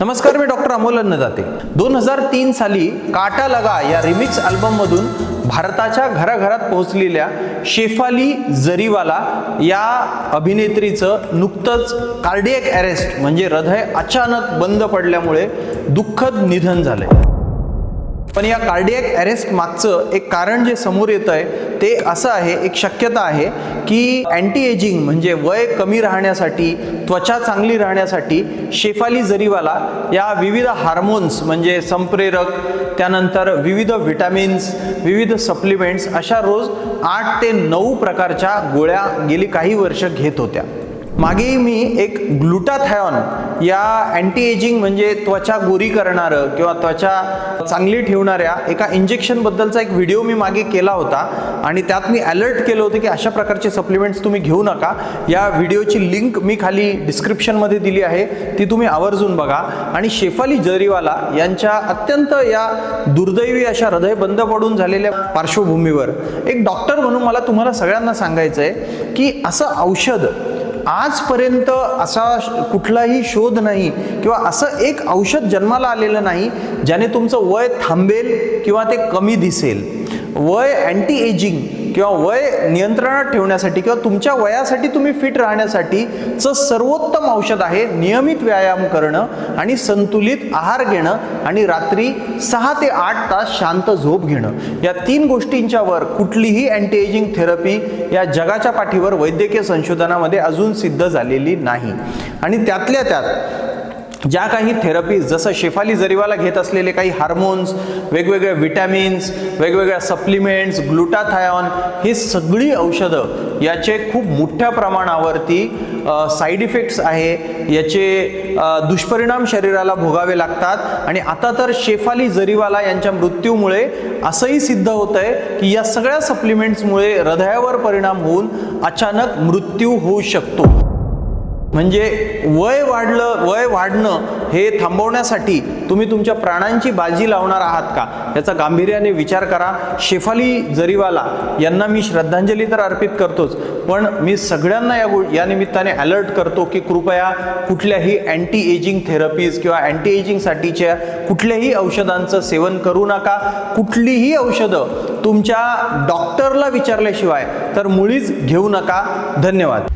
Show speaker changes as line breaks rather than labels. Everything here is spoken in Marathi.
नमस्कार मी डॉक्टर अमोल अन्नदाते. दोन हजार तीन साली काटा लगा या रिमिक्स अल्बममधून भारताच्या घराघरात पोहोचलेल्या शेफाली जरीवाला या अभिनेत्रीचं नुकतंच कार्डियक अरेस्ट म्हणजे हृदय अचानक बंद पडल्यामुळे दुःखद निधन झालंय. पण या कार्डियक अरेस्ट मागचं एक कारण जे समोर येत आहे ते असं आहे एक शक्यता आहे की अँटी एजिंग म्हणजे वय कमी राहण्यासाठी त्वचा चांगली राहण्यासाठी शेफाली जरीवाला या विविध हार्मोन्स म्हणजे संप्रेरक त्यानंतर विविध व्हिटॅमिन्स विविध सप्लिमेंट्स अशा रोज आठ ते नऊ प्रकारच्या गोळ्या गेली काही वर्ष घेत होत्या. मागे मी एक ग्लुटाथायॉन या अँटी एजिंग म्हणजे त्वचा गोरी करणारं किंवा त्वचा चांगली ठेवणाऱ्या एका इंजेक्शनबद्दलचा एक व्हिडिओ मी मागे केला होता. आणि त्यात मी अलर्ट केलं होतं की अशा प्रकारचे सप्लिमेंट्स तुम्ही घेऊ नका. या व्हिडिओची लिंक मी खाली डिस्क्रिप्शनमध्ये दिली आहे. ती तुम्ही आवर्जून बघा. आणि शेफाली जरीवाला यांच्या अत्यंत या दुर्दैवी अशा हृदय बंद पडून झालेल्या पार्श्वभूमीवर एक डॉक्टर म्हणून मला तुम्हाला सगळ्यांना सांगायचं आहे की असं औषध आजपर्यंत असा कुठलाही शोध नाही किंवा असं एक औषध जन्माला आलेलं नाही ज्याने तुमचं वय थांबेल किंवा ते कमी दिसेल. वय अँटी एजिंग किंवा वय नियंत्रणात ठेवण्यासाठी किंवा तुमच्या वयासाठी तुम्ही फिट राहण्यासाठीचं सर्वोत्तम औषध आहे नियमित व्यायाम करणं आणि संतुलित आहार घेणं आणि रात्री सहा ते आठ तास शांत झोप घेणं. या तीन गोष्टींच्या वर कुठलीही अँटी एजिंग थेरपी या जगाच्या पाठीवर वैद्यकीय संशोधनामध्ये अजून सिद्ध झालेली नाही. आणि त्यातल्या त्यात ज्या काही थेरपीज जसं शेफाली जरीवाला घेत असलेले काही हार्मोन्स वेगवेगळ्या विटॅमिन्स वेगवेगळ्या सप्लिमेंट्स ग्लुटाथायॉन ही सगळी औषधं याचे खूप मोठ्या प्रमाणावरती साईड इफेक्ट्स आहे. याचे दुष्परिणाम शरीराला भोगावे लागतात. आणि आता तर शेफाली जरीवाला यांच्या मृत्यूमुळे असंही सिद्ध होत आहे की या सगळ्या सप्लिमेंट्समुळे हृदयावर परिणाम होऊन अचानक मृत्यू होऊ शकतो. म्हणजे वय वाढलं वय वाढणं हे थांबवण्यासाठी तुम्ही तुमच्या प्राणांची बाजी लावणार आहात का? याचा गांभीर्याने विचार करा. शेफाली जरीवाला यांना मी श्रद्धांजली तर अर्पित करतोच पण मी सगळ्यांना या गो या निमित्ताने अलर्ट करतो की कृपया कुठल्याही अँटी एजिंग थेरपीज किंवा अँटी एजिंगसाठीच्या कुठल्याही औषधांचं सेवन करू नका. कुठलीही औषधं तुमच्या डॉक्टरला विचारल्याशिवाय तर मुळीच घेऊ नका. धन्यवाद.